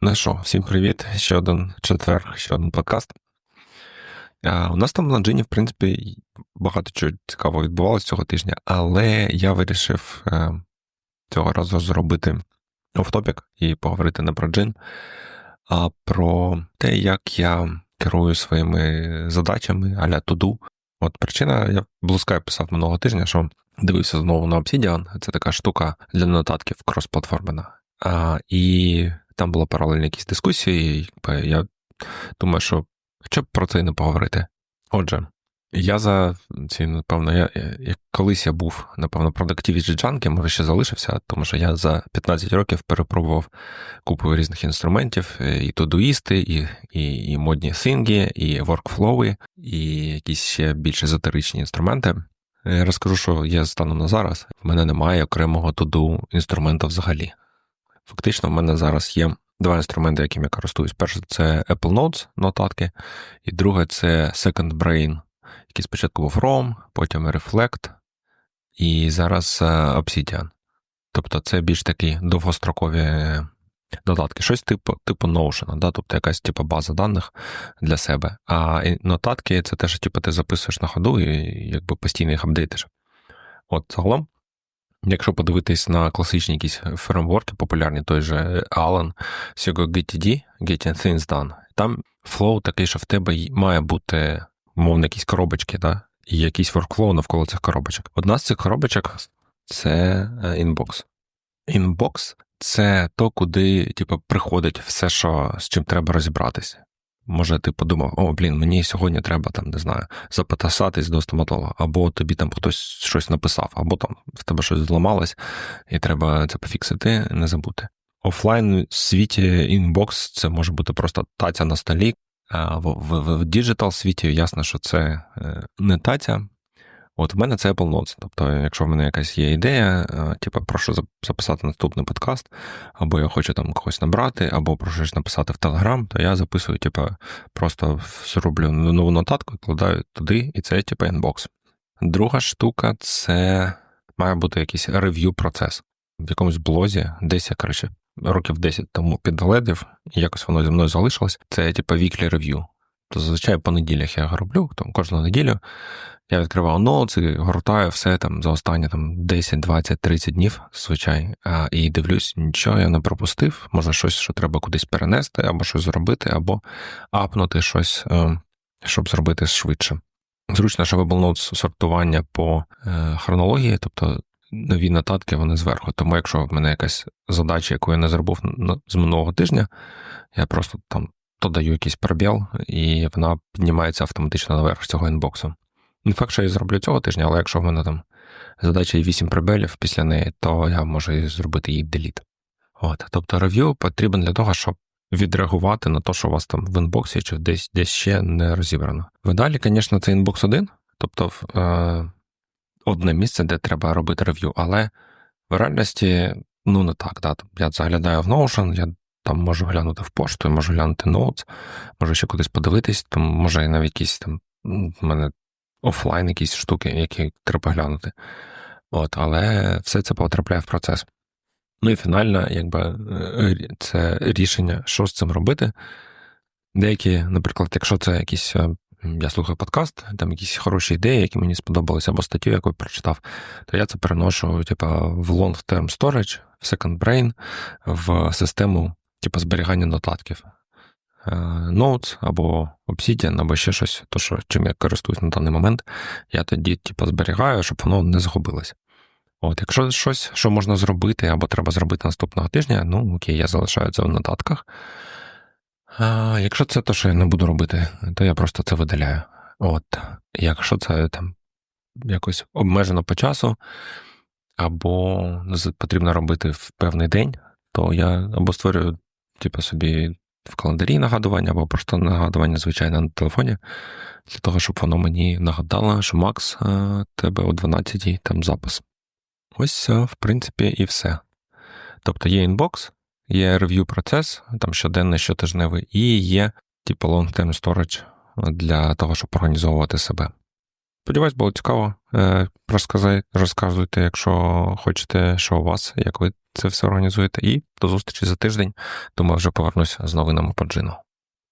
Ну що, всім привіт. Ще один четвер, ще один подкаст. А, У нас там в Ланджині, в принципі, багато чого цікавого відбувалося цього тижня, але я вирішив е, цього разу зробити офтопік і поговорити не про джин, а про те, як я керую своїми задачами аля туду. От причина, я Blue писав минулого тижня, що дивився знову на Obsidian. Це така штука для нотатків кросплатформена. А, І там були паралельні якісь дискусії, і я думаю, що хоча б про це і не поговорити. Отже, я за ці, напевно, я, я колись я був, напевно, продактивіч джанки, може ще залишився, тому що я за 15 років перепробував купу різних інструментів, і тудуїсти, і і, і модні синги, і воркфлови, і якісь ще більш езотеричні інструменти. Я розкажу, що я станом на зараз. В мене немає окремого туду інструмента взагалі. Фактично, в мене зараз є два інструменти, якими я користуюсь. Перший це Apple Notes нотатки, і друге це Second Brain, який спочатку був ROM, потім Reflect, і зараз е, Obsidian. Тобто це більш такі довгострокові нотатки, щось типу типу Notion, да? тобто якась типу база даних для себе. А нотатки це те, що типу, ти записуєш на ходу і якби постійно їх апдейтиш. От загалом Якщо подивитись на класичні якісь фреймворки популярні, той же Alan, всього GTD, Getting Things Done, там флоу такий, що в тебе має бути, мовно, якісь коробочки, да? і якийсь workflow навколо цих коробочок. Одна з цих коробочок це е, Inbox. Inbox це то, куди типу, приходить все, що, з чим треба розібратися. Може, ти подумав, о, блін, мені сьогодні треба там, не знаю, записатись до стоматолога, або тобі там хтось щось написав, або там в тебе щось зламалось, і треба це пофіксити, не забути. Офлайн світі інбокс це може бути просто таця на столі. А в діджитал світі ясно, що це е, не таця, От в мене це Apple Notes. Тобто, якщо в мене якась є ідея, е, типу, прошу записати наступний подкаст, або я хочу там когось набрати, або прошу написати в Telegram, то я записую, типу, просто зроблю нову нотатку, кладаю туди, і це, типу, інбокс. Друга штука це має бути якийсь рев'ю процес. В якомусь блозі, десь я, коротше, років 10 тому підгледів, і якось воно зі мною залишилось. Це, типу, weekly review. То зазвичай по неділях я роблю, там кожну неділю я відкривав ноут і гортаю все там за останні там 10, 20, 30 днів, звичай, і дивлюсь, нічого я не пропустив. Може, щось, що треба кудись перенести, або щось зробити, або апнути щось, е, щоб зробити швидше. Зручно, що Webel Notes сортування по е, хронології, тобто нові нотатки вони зверху. Тому якщо в мене якась задача, яку я не зробив з минулого тижня, я просто там додаю якийсь пробіл, і вона піднімається автоматично наверх цього інбоксу. Не факт, що я зроблю цього тижня, але якщо в мене там задача і 8 прибелів після неї, то я можу зробити її деліт. От, Тобто рев'ю потрібен для того, щоб відреагувати на те, що у вас там в інбоксі чи десь десь ще не розібрано. В ідеалі, звісно, це інбокс один, тобто е, одне місце, де треба робити рев'ю, але в реальності, ну не так. Да. Я заглядаю в Notion, я там можу глянути в пошту, можу глянути ноутс, можу ще кудись подивитись, там може навіть якісь там в мене офлайн якісь штуки, які треба глянути. От, Але все це потрапляє в процес. Ну і фінально, якби е, це рішення, що з цим робити. Деякі, наприклад, якщо це якісь. Е, я слухаю подкаст, там якісь хороші ідеї, які мені сподобалися, або статтю, яку я прочитав, то я це переношу типу, в long-term storage, в second brain, в систему типу, зберігання нотатків. Е, Notes або Obsidian, або ще щось, то що чим я користуюсь на даний момент, я тоді типу, зберігаю, щоб воно не загубилось. От, Якщо щось, що можна зробити, або треба зробити наступного тижня, ну окей, я залишаю це в нотатках. А Якщо це те, що я не буду робити, то я просто це видаляю. От, Якщо це там якось обмежено по часу, або потрібно робити в певний день, то я або створюю типу, собі в календарі нагадування, або просто нагадування, звичайно, на телефоні, для того, щоб воно мені нагадало, що Макс, е, тебе о 12-й там запис. Ось, в принципі, і все. Тобто є інбокс, є рев'ю процес, там щоденний, щотижневий, і є, типу, long-term storage для того, щоб організовувати себе. Сподіваюсь, було цікаво. Е, розказуйте, якщо хочете, що у вас, як ви це все організуєте. І до зустрічі за тиждень. Думаю, вже повернуся з новинами по джину.